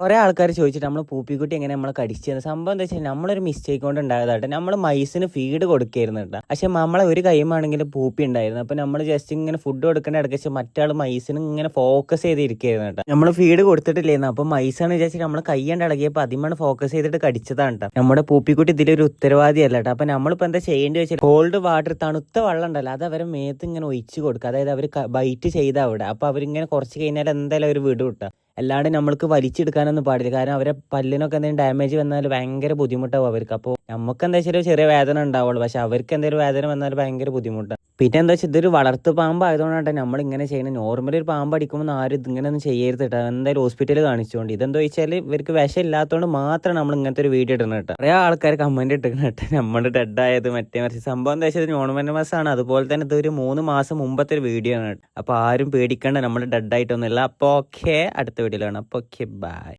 കുറേ ആൾക്കാർ ചോദിച്ചിട്ട് നമ്മൾ പൂപ്പിക്കുട്ടി എങ്ങനെ നമ്മളെ കടിച്ചത് സംഭവം എന്താ വെച്ചാൽ നമ്മളൊരു മിസ്റ്റേക്ക് കൊണ്ട് ഉണ്ടായതാട്ടെ നമ്മൾ മൈസിന് ഫീഡ് കൊടുക്കായിരുന്നു കേട്ടോ. പക്ഷെ നമ്മളെ ഒരു കൈമാണെങ്കിൽ പൂപ്പി ഉണ്ടായിരുന്നു. അപ്പോൾ നമ്മൾ ജസ്റ്റ് ഇങ്ങനെ ഫുഡ് കൊടുക്കേണ്ട ഇടയ്ക്ക് വെച്ചാൽ മറ്റാൾ മൈസിന് ഇങ്ങനെ ഫോക്കസ് ചെയ്തിരിക്കുകയായിരുന്നു കേട്ടോ. നമ്മൾ ഫീഡ് കൊടുത്തിട്ടില്ലായിരുന്നു അപ്പോൾ മൈസാണ് വിചാരിച്ചിട്ട് നമ്മൾ കൈയ്യണ്ട് ഇളകിയപ്പോൾ അതിമാണ് ഫോക്കസ് ചെയ്തിട്ട് കടിച്ചതാണ് കേട്ടോ. നമ്മുടെ പൂപ്പിക്കുട്ടി ഇതിലൊരു ഉത്തരവാദിയല്ല കേട്ടോ. അപ്പോൾ നമ്മളിപ്പോൾ എന്താ ചെയ്യേണ്ടി വെച്ചാൽ കോൾഡ് വാട്ടർ തണുത്ത വെള്ളം ഉണ്ടല്ലോ അത് അവരെ മേത്ത് ഇങ്ങനെ ഒഴിച്ച് കൊടുക്കുക. അതായത് അവർ ബൈറ്റ് ചെയ്താൽ അവിടെ. അപ്പോൾ അവരിങ്ങനെ കുറച്ച് കഴിഞ്ഞാൽ എന്തായാലും അവർ വിടും കേട്ടോ. അല്ലാണ്ട് നമ്മൾക്ക് വലിച്ചെടുക്കാനൊന്നും പാടില്ല. കാരണം അവരെ പല്ലിനൊക്കെ എന്തെങ്കിലും ഡാമേജ് വന്നാൽ ഭയങ്കര ബുദ്ധിമുട്ടാവും അവർക്ക്. അപ്പോൾ നമുക്ക് എന്താ വെച്ചാൽ ചെറിയ വേദന ഉണ്ടാവുള്ളൂ. പക്ഷെ അവർക്ക് എന്തെങ്കിലും വേദന വന്നാൽ ഭയങ്കര ബുദ്ധിമുട്ടാണ് പിന്നെ എന്താ വെച്ചാൽ ഇതൊരു വളർത്തു പാമ്പ് ആയതുകൊണ്ടാണ് നമ്മൾ ഇങ്ങനെ ചെയ്യുന്നത്. നോർമലി ഒരു പാമ്പ് അടിക്കുമ്പോൾ ആരും ഇതിങ്ങനെയൊന്നും ചെയ്യരുത് കേട്ടോ. എന്തായാലും ഹോസ്പിറ്റലിൽ കാണിച്ചുകൊണ്ട് ഇതെന്താ വെച്ചാൽ ഇവർക്ക് വിഷം ഇല്ലാത്തതുകൊണ്ട് മാത്രം നമ്മൾ ഇങ്ങനത്തെ ഒരു വീഡിയോ ഇടുന്നത് കേട്ടോ. കുറേ ആൾക്കാർ കമന്റ് ഇട്ടിരുന്നു കേട്ടോ. നമ്മൾ ഡെഡ് ആയത് മറ്റേ മറിച്ച്. സംഭവം എന്താ വെച്ചാൽ നോർമൽ മാസമാണ് അതുപോലെ തന്നെ ഇതൊരു മൂന്ന് മാസം മുമ്പത്തെ ഒരു വീഡിയോ ആണ് അപ്പോൾ ആരും പേടിക്കേണ്ട. നമ്മൾ ഡെഡ് ആയിട്ടൊന്നുമില്ല. അപ്പോൾ ഓക്കെ അടുത്ത വീഡിയോയിലാണ് അപ്പോൾ ഓക്കെ ബൈ